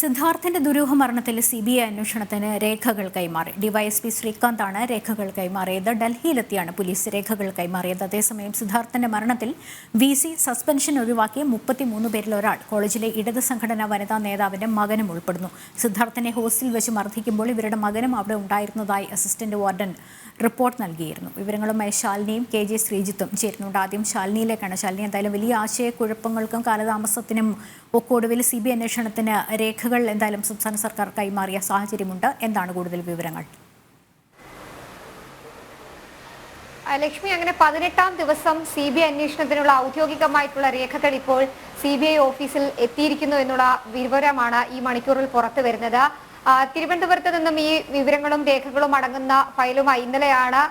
സിദ്ധാർത്ഥന്റെ ദുരൂഹ മരണത്തിൽ C B I അന്വേഷണത്തിന് രേഖകൾ കൈമാറി. ഡിവൈഎസ്പി ശ്രീകാന്താണ് രേഖകൾ കൈമാറിയത്. ഡൽഹിയിലെത്തിയാണ് പോലീസ് രേഖകൾ കൈമാറിയത്. അതേസമയം സിദ്ധാർത്ഥന്റെ മരണത്തിൽ വി സി സസ്പെൻഷൻ ഒഴിവാക്കിയ മുപ്പത്തിമൂന്ന് പേരിൽ ഒരാൾ കോളേജിലെ ഇടത് സംഘടനാ വനിതാ നേതാവിന്റെ മകനും ഉൾപ്പെടുന്നു. സിദ്ധാർത്ഥനെ ഹോസ്റ്റലിൽ വെച്ച് മർദ്ദിക്കുമ്പോൾ ഇവരുടെ മകനും അവിടെ ഉണ്ടായിരുന്നതായി അസിസ്റ്റന്റ് വാർഡൻ റിപ്പോർട്ട് നൽകിയിരുന്നു. വിവരങ്ങളുമായി ശാലിനിയും കെ ജെ ശ്രീജിത്തും ചേരുന്നുണ്ട്. ആദ്യം ശാലിനിയിലേക്കാണ്. ശാലിനി എന്തായാലും വലിയ ആശയക്കുഴപ്പങ്ങൾക്കും കാലതാമസത്തിനും ഒക്കെ ഒടുവിൽ സി ബി അന്വേഷണത്തിന് രേഖകൾ എന്തായാലും സംസ്ഥാന സർക്കാർ കൈമാറിയ സാഹചര്യമുണ്ട്. എന്താണ് കൂടുതൽ വിവരങ്ങൾ? ലക്ഷ്മി അങ്ങനെ പതിനെട്ടാം ദിവസം സി ബി ഐ അന്വേഷണത്തിനുള്ള ഔദ്യോഗികമായിട്ടുള്ള രേഖകൾ ഇപ്പോൾ സി ബി ഐ ഓഫീസിൽ എത്തിയിരിക്കുന്നു എന്നുള്ള വിവരമാണ് ഈ മണിക്കൂറിൽ പുറത്തു വരുന്നത്. തിരുവനന്തപുരത്ത് നിന്നും ഈ വിവരങ്ങളും രേഖകളും അടങ്ങുന്ന ഫയലുമായി ഇന്നലെയാണ്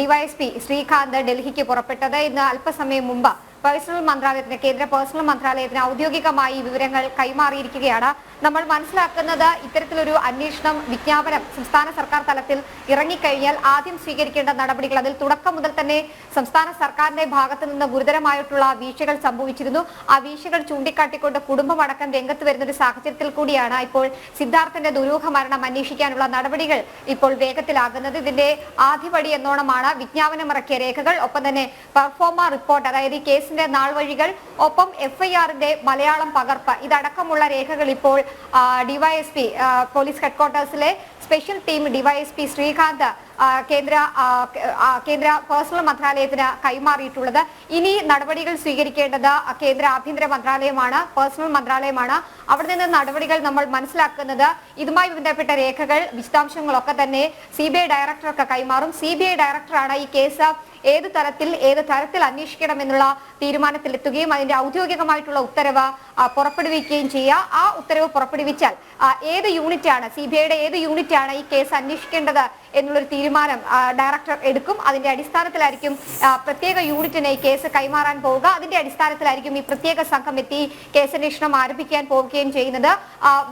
ഡിവൈഎസ്പി ശ്രീകാന്ത് ഡൽഹിക്ക് പുറപ്പെട്ടത്. ഇന്ന് അല്പസമയം മുമ്പ് പേഴ്സണൽ മന്ത്രാലയത്തിന് കേന്ദ്ര പേഴ്സണൽ മന്ത്രാലയത്തിന് ഔദ്യോഗികമായി വിവരങ്ങൾ കൈമാറിയിരിക്കുകയാണ്. നമ്മൾ മനസ്സിലാക്കുന്നത് ഇത്തരത്തിലൊരു അന്വേഷണം വിജ്ഞാപനം സംസ്ഥാന സർക്കാർ തലത്തിൽ ഇറങ്ങിക്കഴിഞ്ഞാൽ ആദ്യം സ്വീകരിക്കേണ്ട നടപടികൾ അതിൽ തുടക്കം മുതൽ തന്നെ സംസ്ഥാന സർക്കാരിന്റെ ഭാഗത്തു നിന്ന് ഗുരുതരമായിട്ടുള്ള വീഴ്ചകൾ സംഭവിച്ചിരുന്നു. ആ വീഴ്ചകൾ ചൂണ്ടിക്കാട്ടിക്കൊണ്ട് കുടുംബമടക്കം രംഗത്ത് വരുന്ന ഒരു സാഹചര്യത്തിൽ കൂടിയാണ് ഇപ്പോൾ സിദ്ധാർത്ഥന്റെ ദുരൂഹ മരണം അന്വേഷിക്കാനുള്ള നടപടികൾ ഇപ്പോൾ വേഗത്തിലാകുന്നത്. ഇതിന്റെ ആദ്യപടി എന്നോണമാണ് വിജ്ഞാപനമിറക്കിയ രേഖകൾ. ഒപ്പം തന്നെ പെർഫോമ റിപ്പോർട്ട് അതായത് കേസിന്റെ നാൾവഴികൾ ഒപ്പം എഫ്ഐആറിന്റെ മലയാളം പകർപ്പ് ഇതടക്കമുള്ള രേഖകൾ ഇപ്പോൾ ഡിവൈഎസ്പി പോലീസ് ഹെഡ്ക്വാർട്ടേഴ്സിലെ സ്പെഷ്യൽ ടീം ഡിവൈഎസ്പി ശ്രീകാന്ത് കേന്ദ്ര കേന്ദ്ര പേഴ്സണൽ മന്ത്രാലയത്തിന് കൈമാറിയിട്ടുള്ളത്. ഇനി നടപടികൾ സ്വീകരിക്കേണ്ടത് കേന്ദ്ര ആഭ്യന്തര മന്ത്രാലയമാണ് പേഴ്സണൽ മന്ത്രാലയമാണ്. അവിടെ നിന്ന് നടപടികൾ നമ്മൾ മനസ്സിലാക്കുന്നത് ഇതുമായി ബന്ധപ്പെട്ട രേഖകൾ വിശദാംശങ്ങളൊക്കെ തന്നെ സി ബി ഐ ഡയറക്ടർക്ക് കൈമാറും. സി ബി ഐ ഡയറക്ടറാണ് ഈ കേസ് ഏത് തരത്തിൽ ഏത് തരത്തിൽ അന്വേഷിക്കണമെന്നുള്ള തീരുമാനത്തിലെത്തുകയും അതിന്റെ ഔദ്യോഗികമായിട്ടുള്ള ഉത്തരവ് പുറപ്പെടുവിക്കുകയും ചെയ്യുക. ആ ഉത്തരവ് പുറപ്പെടുവിച്ചാൽ ഏത് യൂണിറ്റാണ് സി ബി ഐയുടെ ഏത് യൂണിറ്റാണ് ഈ കേസ് അന്വേഷിക്കേണ്ടത് എന്നുള്ളൊരു തീരുമാനം ഡയറക്ടർ എടുക്കും. അതിന്റെ അടിസ്ഥാനത്തിലായിരിക്കും പ്രത്യേക യൂണിറ്റിന് കേസ് കൈമാറാൻ പോവുക. അതിന്റെ അടിസ്ഥാനത്തിലായിരിക്കും ഈ പ്രത്യേക സംഘം എത്തി കേസന്വേഷണം ആരംഭിക്കാൻ പോവുകയും ചെയ്യുന്നത്.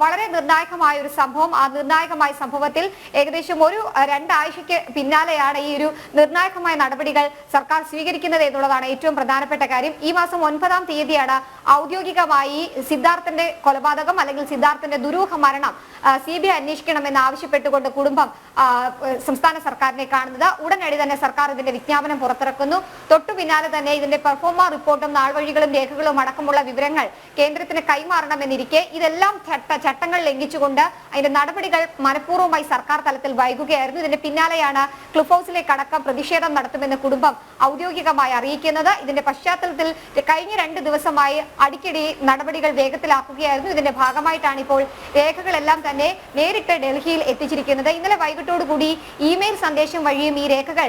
വളരെ നിർണായകമായ ഒരു സംഭവം. ആ നിർണായകമായ സംഭവത്തിൽ ഏകദേശം ഒരു രണ്ടാഴ്ചക്ക് പിന്നാലെയാണ് ഈ ഒരു നിർണായകമായ നടപടികൾ സർക്കാർ സ്വീകരിക്കുന്നത് എന്നുള്ളതാണ് ഏറ്റവും പ്രധാനപ്പെട്ട കാര്യം. ഈ മാസം ഒൻപതാം തീയതിയാണ് ഔദ്യോഗികമായി സിദ്ധാർത്ഥന്റെ കൊലപാതകം അല്ലെങ്കിൽ സിദ്ധാർത്ഥന്റെ ദുരൂഹ മരണം സി ബി ഐ അന്വേഷിക്കണമെന്ന് ആവശ്യപ്പെട്ടുകൊണ്ട് കുടുംബം സംസ്ഥാന സർക്കാരിനെ കാണുന്നത്. ഉടനടി തന്നെ സർക്കാർ ഇതിന്റെ വിജ്ഞാപനം പുറത്തിറക്കുന്നു. തൊട്ടു പിന്നാലെ തന്നെ ഇതിന്റെ പെർഫോമ റിപ്പോർട്ടും നാൾവഴികളും രേഖകളും അടക്കമുള്ള വിവരങ്ങൾ കേന്ദ്രത്തിന് കൈമാറണമെന്നിരിക്കെ ഇതെല്ലാം ചട്ട ചട്ടങ്ങൾ ലംഘിച്ചുകൊണ്ട് അതിന്റെ നടപടികൾ മനഃപൂർവമായി സർക്കാർ തലത്തിൽ വൈകുകയായിരുന്നു. ഇതിന്റെ പിന്നാലെയാണ് ക്ലിഫ് ഹൗസിലേക്ക് അടക്കം പ്രതിഷേധം നടത്തുമെന്ന് കുടുംബം ഔദ്യോഗികമായി അറിയിക്കുന്നത്. ഇതിന്റെ പശ്ചാത്തലത്തിൽ കഴിഞ്ഞ രണ്ട് ദിവസമായി അടിക്കടി നടപടികൾ വേഗത്തിലാക്കുകയായിരുന്നു. ഇതിന്റെ ഭാഗമായിട്ടാണ് ഇപ്പോൾ രേഖകളെല്ലാം തന്നെ നേരിട്ട് ഡൽഹിയിൽ എത്തിച്ചിരിക്കുന്നത്. ഇന്നലെ വൈകിട്ടോടുകൂടി ഇമെയിൽ സന്ദേശം വഴിയും ഈ രേഖകൾ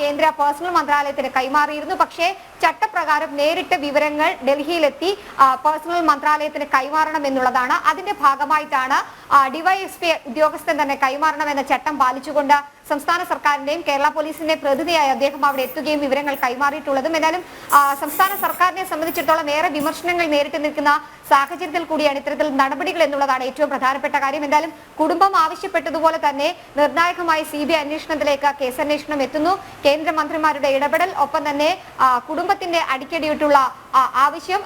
കേന്ദ്ര പേഴ്സണൽ മന്ത്രാലയത്തിന് കൈമാറിയിരുന്നു. പക്ഷേ ചട്ടപ്രകാരം നേരിട്ട് വിവരങ്ങൾ ഡൽഹിയിലെത്തി പേഴ്സണൽ മന്ത്രാലയത്തിന് കൈമാറണം എന്നുള്ളതാണ്. അതിന്റെ ഭാഗമായിട്ടാണ് ഡിവൈഎസ്പി ഉദ്യോഗസ്ഥൻ തന്നെ കൈമാറണം എന്ന ചട്ടം പാലിച്ചുകൊണ്ട് സംസ്ഥാന സർക്കാരിന്റെയും കേരള പോലീസിന്റെ പ്രതിനിധിയായി അദ്ദേഹം അവിടെ എത്തുകയും വിവരങ്ങൾ കൈമാറിയിട്ടുള്ളതും. എന്നാലും സംസ്ഥാന സർക്കാരിനെ സംബന്ധിച്ചിടത്തോളം ഏറെ വിമർശനങ്ങൾ നേരിട്ട് നിൽക്കുന്ന സാഹചര്യത്തിൽ കൂടിയാണ് ഇത്തരത്തിൽ നടപടികൾ എന്നുള്ളതാണ് ഏറ്റവും പ്രധാനപ്പെട്ട കാര്യം. എന്തായാലും കുടുംബം ആവശ്യപ്പെട്ടതുപോലെ തന്നെ നിർണായകമായി സി ബി ഐ അന്വേഷണത്തിലേക്ക് കേസന്വേഷണം എത്തുന്നു. കേന്ദ്രമന്ത്രിമാരുടെ ഇടപെടൽ ഒപ്പം തന്നെ കുടുംബത്തിന്റെ അടിക്കടിയിട്ടുള്ള ആവശ്യം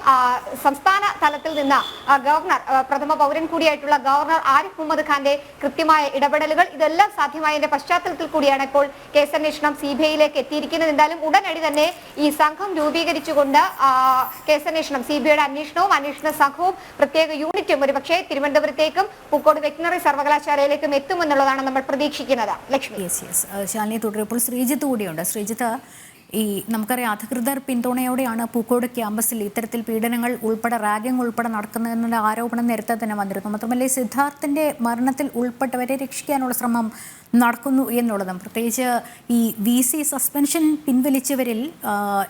സംസ്ഥാന തലത്തിൽ നിന്ന് ഗവർണർ പ്രഥമ പൗരൻ കൂടിയായിട്ടുള്ള ഗവർണർ ആരിഫ് മുഹമ്മദ് ഖാന്റെ കൃത്യമായ ഇടപെടലുകൾ ഇതെല്ലാം സാധ്യമായതിന്റെ പശ്ചാത്തലത്തിൽ കൂടിയാണ് ഇപ്പോൾ കേസന്വേഷണം സി ബി ഐയിലേക്ക് എത്തിയിരിക്കുന്നത്. എന്തായാലും ഉടനടി തന്നെ ഈ സംഘം രൂപീകരിച്ചുകൊണ്ട് കേസന്വേഷണം സി ബി ഐയുടെ അന്വേഷണവും അന്വേഷണ സംഘവും പ്രത്യേക യൂണിറ്റും ഒരുപക്ഷെ തിരുവനന്തപുരത്തേക്കും പൂക്കോട് വെറ്റിനറി സർവകലാശാലയിലേക്കും എത്തുമെന്നുള്ളതാണ് നമ്മൾ പ്രതീക്ഷിക്കുന്നത്. ലക്ഷ്മി. ശാലിനി തുടരുമ്പോൾ ശ്രീജിത്ത് കൂടിയുണ്ട്. ശ്രീജിത്ത് ഈ നമുക്കറിയാം അധികൃതർ പിന്തുണയോടെയാണ് പൂക്കോട് ക്യാമ്പസിൽ ഇത്തരത്തിൽ പീഡനങ്ങൾ ഉൾപ്പെടെ റാഗിംഗ് ഉൾപ്പെടെ നടക്കുന്നതെന്നുള്ള ആരോപണം നേരത്തെ തന്നെ വന്നിരുന്നു. മാത്രമല്ല സിദ്ധാർത്ഥിന്റെ മരണത്തിൽ ഉൾപ്പെട്ടവരെ രക്ഷിക്കാനുള്ള ശ്രമം നടക്കുന്നു എന്നുള്ളതും പ്രത്യേകിച്ച് ഈ വി സി സസ്പെൻഷൻ പിൻവലിച്ചവരിൽ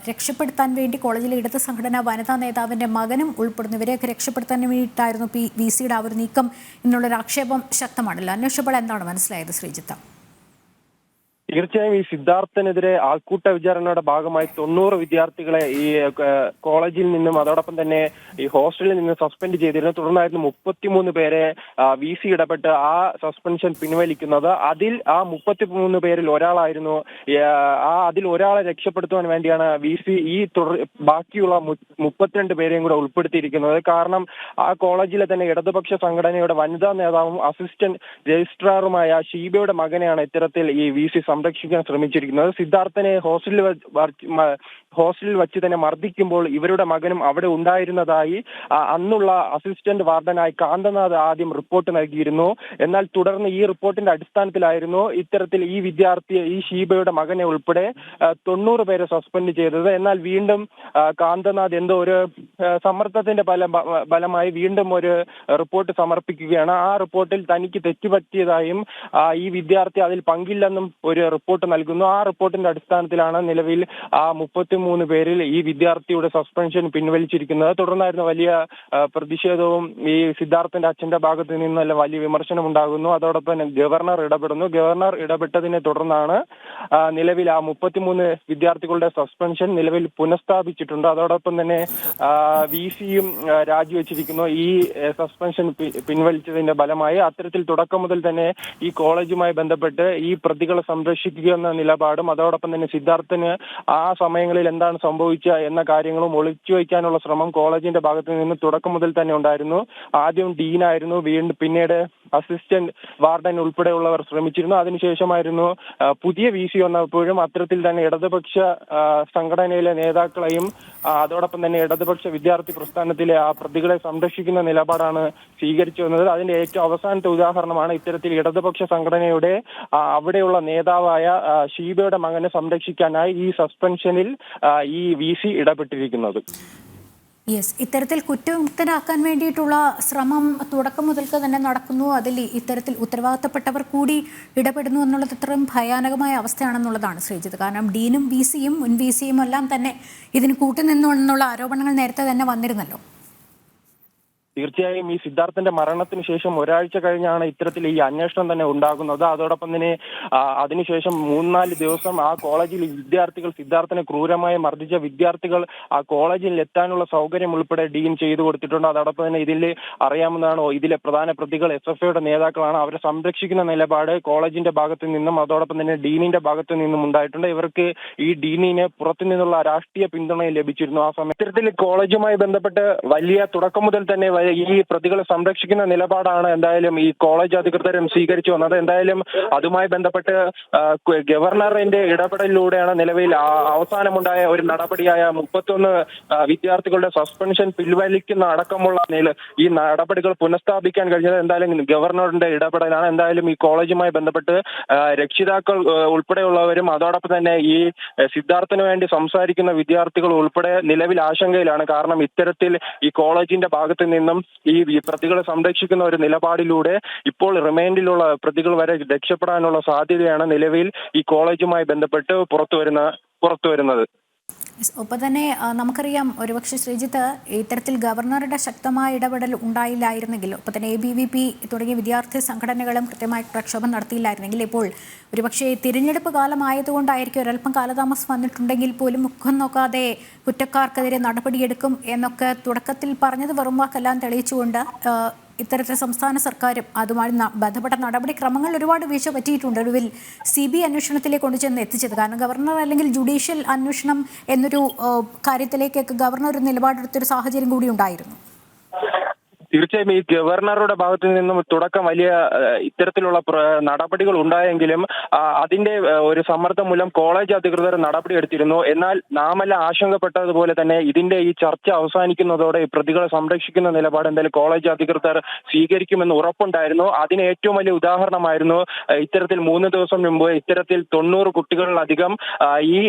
രക്ഷപ്പെടുത്താൻ വേണ്ടി കോളേജിലെ ഇടത് സംഘടന വനിതാ നേതാവിന്റെ മകനും ഉൾപ്പെടുന്നു ഇവരെയൊക്കെ രക്ഷപ്പെടുത്താൻ വേണ്ടിയിട്ടായിരുന്നു പി വി സിയുടെ ആ ഒരു നീക്കം എന്നുള്ളൊരു ആക്ഷേപം ശക്തമാണല്ലോ. അന്വേഷിച്ചപ്പോൾ എന്താണ് മനസ്സിലായത് ശ്രീജിത്ത്? തീർച്ചയായും ഈ സിദ്ധാർത്ഥനെതിരെ ആൾക്കൂട്ട വിചാരണയുടെ ഭാഗമായി തൊണ്ണൂറ് വിദ്യാർത്ഥികളെ ഈ കോളേജിൽ നിന്നും അതോടൊപ്പം തന്നെ ഈ ഹോസ്റ്റലിൽ നിന്ന് സസ്പെൻഡ് ചെയ്തിരുന്നു. തുടർന്നായിരുന്നു മുപ്പത്തിമൂന്ന് പേരെ വി സി ഇടപെട്ട് ആ സസ്പെൻഷൻ പിൻവലിക്കുന്നത്. അതിൽ ആ മുപ്പത്തിമൂന്ന് പേരിൽ ഒരാളായിരുന്നു ആ അതിൽ ഒരാളെ രക്ഷപ്പെടുത്തുവാൻ വേണ്ടിയാണ് വി സി ഈ ബാക്കിയുള്ള മുപ്പത്തിരണ്ട് പേരെയും കൂടെ ഉൾപ്പെടുത്തിയിരിക്കുന്നത്. കാരണം ആ കോളേജിലെ തന്നെ ഇടതുപക്ഷ സംഘടനയുടെ വനിതാ നേതാവും അസിസ്റ്റന്റ് രജിസ്ട്രാറുമായ ഷീബയുടെ മകനെയാണ് ഇത്തരത്തിൽ ഈ വി സി സംരക്ഷിക്കാൻ ശ്രമിച്ചിരിക്കുന്നത്. സിദ്ധാർത്ഥനെ ഹോസ്റ്റലിൽ ഹോസ്റ്റലിൽ വെച്ച് തന്നെ മർദ്ദിക്കുമ്പോൾ ഇവരുടെ മകനും അവിടെ ഉണ്ടായിരുന്നതായി അന്നുള്ള അസിസ്റ്റന്റ് വാർഡനായി കാന്തനാഥ് ആദ്യം റിപ്പോർട്ട് നൽകിയിരുന്നു. എന്നാൽ തുടർന്ന് ഈ റിപ്പോർട്ടിന്റെ അടിസ്ഥാനത്തിലായിരുന്നു ഇത്തരത്തിൽ ഈ വിദ്യാർത്ഥിയെ ഈ ഷീബയുടെ മകനെ ഉൾപ്പെടെ തൊണ്ണൂറ് പേരെ സസ്പെൻഡ് ചെയ്തത്. എന്നാൽ വീണ്ടും കാന്തനാഥ് എന്തോ ഒരു സമ്മർദ്ദത്തിന്റെ ഫല ഫലമായി വീണ്ടും ഒരു റിപ്പോർട്ട് സമർപ്പിക്കുകയാണ്. ആ റിപ്പോർട്ടിൽ തനിക്ക് തെറ്റുപറ്റിയതായും ഈ വിദ്യാർത്ഥി അതിൽ പങ്കില്ലെന്നും ഒരു റിപ്പോർട്ട് നൽകുന്നു. ആ റിപ്പോർട്ടിന്റെ അടിസ്ഥാനത്തിലാണ് നിലവിൽ ആ മുപ്പത്തിമൂന്ന് പേരിൽ ഈ വിദ്യാർത്ഥിയുടെ സസ്പെൻഷൻ പിൻവലിച്ചിരിക്കുന്നത്. തുടർന്നായിരുന്നു വലിയ പ്രതിഷേധവും ഈ സിദ്ധാർത്ഥന്റെ അച്ഛന്റെ ഭാഗത്ത് നിന്നല്ല വലിയ വിമർശനം ഉണ്ടാകുന്നു അതോടൊപ്പം ഗവർണർ ഇടപെടുന്നു. ഗവർണർ ഇടപെട്ടതിനെ തുടർന്നാണ് നിലവിൽ ആ മുപ്പത്തിമൂന്ന് വിദ്യാർത്ഥികളുടെ സസ്പെൻഷൻ നിലവിൽ പുനഃസ്ഥാപിച്ചിട്ടുണ്ട്. അതോടൊപ്പം തന്നെ വി സിയും രാജിവെച്ചിരിക്കുന്നു. ഈ സസ്പെൻഷൻ പിൻവലിച്ചതിന്റെ ഫലമായി. അത്തരത്തിൽ തുടക്കം മുതൽ തന്നെ ഈ കോളേജുമായി ബന്ധപ്പെട്ട് ഈ പ്രതികളെ സംരക്ഷിക്കുക എന്ന നിലപാടും അതോടൊപ്പം തന്നെ സിദ്ധാർത്ഥന് ആ സമയങ്ങളിൽ എന്താണ് സംഭവിച്ച എന്ന കാര്യങ്ങളും ഒളിച്ചു വയ്ക്കാനുള്ള ശ്രമം കോളേജിന്റെ ഭാഗത്ത് നിന്ന് തുടക്കം മുതൽ തന്നെ ഉണ്ടായിരുന്നു. ആദ്യം ഡീനായിരുന്നു വീണ്ടും പിന്നീട് അസിസ്റ്റന്റ് വാർഡൻ ഉൾപ്പെടെയുള്ളവർ ശ്രമിച്ചിരുന്നു. അതിനുശേഷമായിരുന്നു പുതിയ വി സി വന്നപ്പോഴും അത്തരത്തിൽ തന്നെ ഇടതുപക്ഷ സംഘടനയിലെ നേതാക്കളെയും അതോടൊപ്പം തന്നെ ഇടതുപക്ഷ വിദ്യാർത്ഥി പ്രസ്ഥാനത്തിലെ ആ പ്രതികളെ സംരക്ഷിക്കുന്ന നിലപാടാണ് സ്വീകരിച്ചു വന്നത്. അതിന്റെ ഏറ്റവും അവസാനത്തെ ഉദാഹരണമാണ് ഇത്തരത്തിൽ ഇടതുപക്ഷ സംഘടനയുടെ അവിടെയുള്ള നേതാവായ ഷീബയുടെ മകനെ സംരക്ഷിക്കാനായി ഈ സസ്പെൻഷനിൽ ഈ വി സി ഇടപെട്ടിരിക്കുന്നത്. യെസ് ഇത്തരത്തിൽ കുറ്റമുക്തരാക്കാൻ വേണ്ടിയിട്ടുള്ള ശ്രമം തുടക്കം മുതൽക്ക് തന്നെ നടക്കുന്നു. അതിൽ ഇത്തരത്തിൽ ഉത്തരവാദിത്തപ്പെട്ടവർ കൂടി ഇടപെടുന്നു എന്നുള്ളത് ഇത്രയും ഭയാനകമായ അവസ്ഥയാണെന്നുള്ളതാണ് ശ്രീജിത്ത്. കാരണം ഡീനും വി സിയും മുൻ വി സിയും എല്ലാം തന്നെ ഇതിന് കൂട്ടുനിന്നു എന്നുള്ള ആരോപണങ്ങൾ നേരത്തെ തന്നെ വന്നിരുന്നല്ലോ. തീർച്ചയായും ഈ സിദ്ധാർത്ഥന്റെ മരണത്തിന് ശേഷം ഒരാഴ്ച കഴിഞ്ഞാണ് ഇത്തരത്തിൽ ഈ അന്വേഷണം തന്നെ ഉണ്ടാകുന്നത്. അതോടൊപ്പം തന്നെ അതിനുശേഷം മൂന്നാൽ ദിവസം ആ കോളേജിൽ വിദ്യാർത്ഥികൾ സിദ്ധാർത്ഥനെ ക്രൂരമായി മർദ്ദിച്ച വിദ്യാർത്ഥികൾ ആ കോളേജിൽ എത്താനുള്ള സൗകര്യം ഉൾപ്പെടെ ഡീൻ ചെയ്തു കൊടുത്തിട്ടുണ്ട്. അതോടൊപ്പം തന്നെ ഇതിൽ അറിയാവുന്നതാണ് ഇതിലെ പ്രധാന പ്രതികൾ എസ് എഫ് ഐയുടെ നേതാക്കളാണ്. അവരെ സംരക്ഷിക്കുന്ന നിലപാട് കോളേജിന്റെ ഭാഗത്തു നിന്നും അതോടൊപ്പം തന്നെ ഡീനിന്റെ ഭാഗത്തു നിന്നും ഉണ്ടായിട്ടുണ്ട്. ഇവർക്ക് ഈ ഡീനിന് പുറത്തു നിന്നുള്ള രാഷ്ട്രീയ പിന്തുണ ലഭിച്ചിരുന്നു ആ സമയത്ത്. ഇത്തരത്തിൽ കോളേജുമായി ബന്ധപ്പെട്ട് വലിയ തുടക്കം മുതൽ തന്നെ ഈ പ്രതികളെ സംരക്ഷിക്കുന്ന നിലപാടാണ് എന്തായാലും ഈ കോളേജ് അധികൃതരും സ്വീകരിച്ചു വന്നത്. എന്തായാലും അതുമായി ബന്ധപ്പെട്ട് ഗവർണറിന്റെ ഇടപെടലിലൂടെയാണ് നിലവിൽ അവസാനമുണ്ടായ ഒരു നടപടിയായ മുപ്പത്തൊന്ന് വിദ്യാർത്ഥികളുടെ സസ്പെൻഷൻ പിൻവലിക്കുന്ന അടക്കമുള്ള നില ഈ നടപടികൾ പുനഃസ്ഥാപിക്കാൻ കഴിഞ്ഞത് എന്തായാലും ഗവർണറിന്റെ ഇടപെടലാണ്. എന്തായാലും ഈ കോളേജുമായി ബന്ധപ്പെട്ട് രക്ഷിതാക്കൾ ഉൾപ്പെടെയുള്ളവരും അതോടൊപ്പം തന്നെ ഈ സിദ്ധാർത്ഥന് വേണ്ടി സംസാരിക്കുന്ന വിദ്യാർത്ഥികൾ ഉൾപ്പെടെ നിലവിൽ ആശങ്കയിലാണ്. കാരണം ഇത്തരത്തിൽ ഈ കോളേജിന്റെ ഭാഗത്ത് നിന്നും ഈ ഈ പ്രതികളെ സംരക്ഷിക്കുന്ന ഒരു നിലപാടിലൂടെ ഇപ്പോൾ റിമൈൻഡിലുള്ള പ്രതികൾ വരെ രക്ഷപ്പെടാനുള്ള സാധ്യതയാണ് നിലവിൽ ഈ കോളേജുമായി ബന്ധപ്പെട്ട് പുറത്തു പുറത്തുവരുന്നത് ഒപ്പം തന്നെ നമുക്കറിയാം ഒരുപക്ഷെ ശ്രീജിത്ത് ഇത്തരത്തിൽ ഗവർണറുടെ ശക്തമായ ഇടപെടൽ ഉണ്ടായില്ലായിരുന്നെങ്കിൽ ഒപ്പം തന്നെ എ ബി വി പി തുടങ്ങിയ വിദ്യാർത്ഥി സംഘടനകളും കൃത്യമായി പ്രക്ഷോഭം നടത്തിയില്ലായിരുന്നെങ്കിൽ ഇപ്പോൾ ഒരുപക്ഷെ തിരഞ്ഞെടുപ്പ് കാലമായതുകൊണ്ടായിരിക്കും ഒരല്പം കാലതാമസം വന്നിട്ടുണ്ടെങ്കിൽ പോലും മുഖം നോക്കാതെ കുറ്റക്കാർക്കെതിരെ നടപടിയെടുക്കും എന്നൊക്കെ തുടക്കത്തിൽ പറഞ്ഞത് വെറും വാക്കെല്ലാം തെളിയിച്ചുകൊണ്ട് ഇത്തരത്തിൽ സംസ്ഥാന സർക്കാരും അതുമായി ബന്ധപ്പെട്ട നടപടിക്രമങ്ങൾ ഒരുപാട് വീഴ്ച പറ്റിയിട്ടുണ്ട് ഒടുവിൽ സി ബി അന്വേഷണത്തിലേക്ക് കൊണ്ടുചെന്ന് എത്തിച്ചത്. കാരണം ഗവർണർ അല്ലെങ്കിൽ ജുഡീഷ്യൽ അന്വേഷണം എന്നൊരു കാര്യത്തിലേക്കൊക്കെ ഗവർണർ ഒരു നിലപാടെടുത്തൊരു സാഹചര്യം കൂടി ഉണ്ടായിരുന്നു. തീർച്ചയായും ഈ ഗവർണറുടെ ഭാഗത്തു നിന്നും തുടക്കം വലിയ ഇത്തരത്തിലുള്ള നടപടികൾ ഉണ്ടായെങ്കിലും അതിന്റെ ഒരു സമ്മർദ്ദം മൂലം കോളേജ് അധികൃതർ നടപടി എടുത്തിരുന്നു. എന്നാൽ നാമെല്ലാം ആശങ്കപ്പെട്ടതുപോലെ തന്നെ ഇതിന്റെ ഈ ചർച്ച അവസാനിക്കുന്നതോടെ പ്രതികളെ സംരക്ഷിക്കുന്ന നിലപാട് എന്തായാലും കോളേജ് അധികൃതർ സ്വീകരിക്കുമെന്ന് ഉറപ്പുണ്ടായിരുന്നു. അതിന് ഏറ്റവും വലിയ ഉദാഹരണമായിരുന്നു ഇത്തരത്തിൽ മൂന്ന് ദിവസം മുമ്പ് ഇത്തരത്തിൽ തൊണ്ണൂറ് കുട്ടികളിലധികം ഈ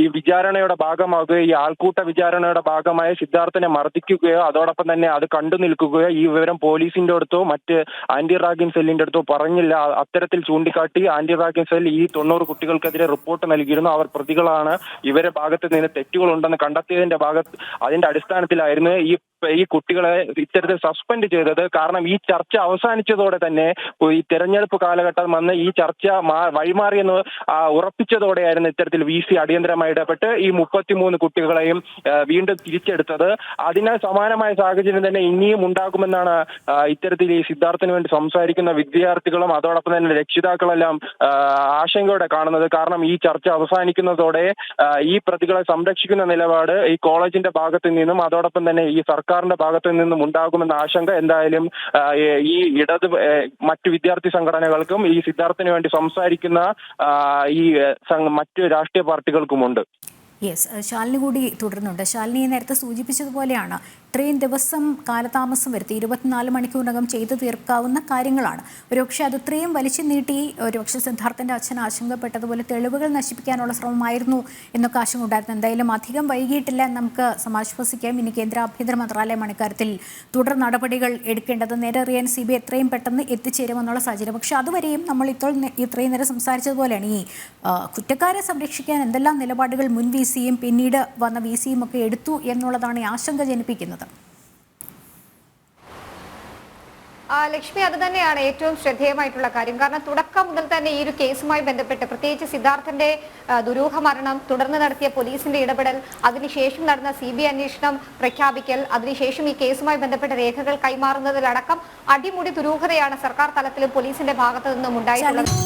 ഈ വിചാരണയുടെ ഭാഗമാകുകയോ ഈ ആൾക്കൂട്ട വിചാരണയുടെ ഭാഗമായ സിദ്ധാർത്ഥനെ മർദ്ദിക്കുകയോ അതോടൊപ്പം തന്നെ അത് കണ്ടു നിൽക്കുകയോ ഈ വിവരം പോലീസിന്റെ അടുത്തോ മറ്റ് ആന്റി റാഗിൻ സെല്ലിന്റെ അടുത്തോ പറഞ്ഞില്ല. അത്തരത്തിൽ ചൂണ്ടിക്കാട്ടി ആന്റി റാഗിൻ സെൽ ഈ തൊണ്ണൂറ് കുട്ടികൾക്കെതിരെ റിപ്പോർട്ട് നൽകിയിരുന്നു. അവർ പ്രതികളാണ് ഇവരെ ഭാഗത്ത് നിന്ന് തെറ്റുകളുണ്ടെന്ന് കണ്ടെത്തിയതിന്റെ ഭാഗത്ത് അതിന്റെ അടിസ്ഥാനത്തിലായിരുന്നു ഈ ഈ കുട്ടികളെ ഇത്തരത്തിൽ സസ്പെൻഡ് ചെയ്തത് കാരണം ഈ ചർച്ച അവസാനിച്ചതോടെ തന്നെ ഈ തെരഞ്ഞെടുപ്പ് കാലഘട്ടം വന്ന് ഈ ചർച്ച വഴിമാറിയെന്ന് ഉറപ്പിച്ചതോടെയായിരുന്നു ഇത്തരത്തിൽ വി സി അടിയന്തരമായി ഇടപെട്ട് ഈ മുപ്പത്തിമൂന്ന് കുട്ടികളെയും വീണ്ടും തിരിച്ചെടുത്തത്. അതിനാൽ സമാനമായ സാഹചര്യം തന്നെ ഇനിയും ഉണ്ടാകുമെന്നാണ് ഇത്തരത്തിൽ ഈ സിദ്ധാർത്ഥിന് വേണ്ടി സംസാരിക്കുന്ന വിദ്യാർത്ഥികളും അതോടൊപ്പം തന്നെ രക്ഷിതാക്കളെല്ലാം ആശങ്കയോടെ കാണുന്നത്. കാരണം ഈ ചർച്ച അവസാനിക്കുന്നതോടെ ഈ പ്രതികളെ സംരക്ഷിക്കുന്ന നിലപാട് ഈ കോളേജിന്റെ ഭാഗത്തു നിന്നും അതോടൊപ്പം തന്നെ ഈ സർക്കാരിന്റെ ഭാഗത്തു നിന്നും ഉണ്ടാകുമെന്ന ആശങ്ക എന്തായാലും ഈ ഇടത് മറ്റു വിദ്യാർത്ഥി സംഘടനകൾക്കും ഈ സിദ്ധാർത്ഥിന് വേണ്ടി സംസാരിക്കുന്ന ഈ മറ്റു രാഷ്ട്രീയ പാർട്ടികൾക്കുമുണ്ട്. യെസ് ശാലിനി കൂടി തുടരുന്നുണ്ട്. ശാലിനി നേരത്തെ സൂചിപ്പിച്ചതുപോലെയാണ് ഇത്രയും ദിവസം കാലതാമസം വരുത്തി ഇരുപത്തിനാല് മണിക്കൂറിനകം ചെയ്തു തീർക്കാവുന്ന കാര്യങ്ങളാണ്. ഒരുപക്ഷെ അത് ഇത്രയും വലിച്ചു നീട്ടി ഒരുപക്ഷെ സിദ്ധാർത്ഥന്റെ അച്ഛൻ ആശങ്കപ്പെട്ടതുപോലെ തെളിവുകൾ നശിപ്പിക്കാനുള്ള ശ്രമമായിരുന്നു എന്നൊക്കെ ആശങ്ക ഉണ്ടായിരുന്നു എന്തായാലും അധികം വൈകിയിട്ടില്ല നമുക്ക് സമാശ്വസിക്കാം. ഇനി കേന്ദ്ര ആഭ്യന്തര മന്ത്രാലയമാണ് ഇക്കാര്യത്തിൽ തുടർ നടപടികൾ എടുക്കേണ്ടത് നേരെ അറിയാൻ സി ബി എത്രയും പെട്ടെന്ന് എത്തിച്ചേരുമെന്നുള്ള സാഹചര്യം. പക്ഷേ അതുവരെയും നമ്മൾ ഇത്രയും നേരം സംസാരിച്ചതുപോലെയാണ് ഈ കുറ്റക്കാരെ സംരക്ഷിക്കാൻ എന്തെല്ലാം നിലപാടുകൾ മുൻ വി സിയും പിന്നീട് വന്ന വി സിയും ഒക്കെ എടുത്തു എന്നുള്ളതാണ് ആശങ്ക ജനിപ്പിക്കുന്നത്. ആ, ലക്ഷ്മി അത് തന്നെയാണ് ഏറ്റവും ശ്രദ്ധേയമായിട്ടുള്ള കാര്യം. കാരണം തുടക്കം മുതൽ തന്നെ ഈ ഒരു കേസുമായി ബന്ധപ്പെട്ട് പ്രത്യേകിച്ച് സിദ്ധാർത്ഥന്റെ ദുരൂഹ മരണം തുടർന്ന് നടത്തിയ പോലീസിന്റെ ഇടപെടൽ അതിനുശേഷം നടന്ന സി ബി അന്വേഷണം പ്രഖ്യാപിക്കൽ അതിനുശേഷം ഈ കേസുമായി ബന്ധപ്പെട്ട രേഖകൾ കൈമാറുന്നതിലടക്കം അടിമുടി ദുരൂഹതയാണ് സർക്കാർ തലത്തിലും പോലീസിന്റെ ഭാഗത്തു നിന്നും ഉണ്ടായിട്ടുള്ളത്.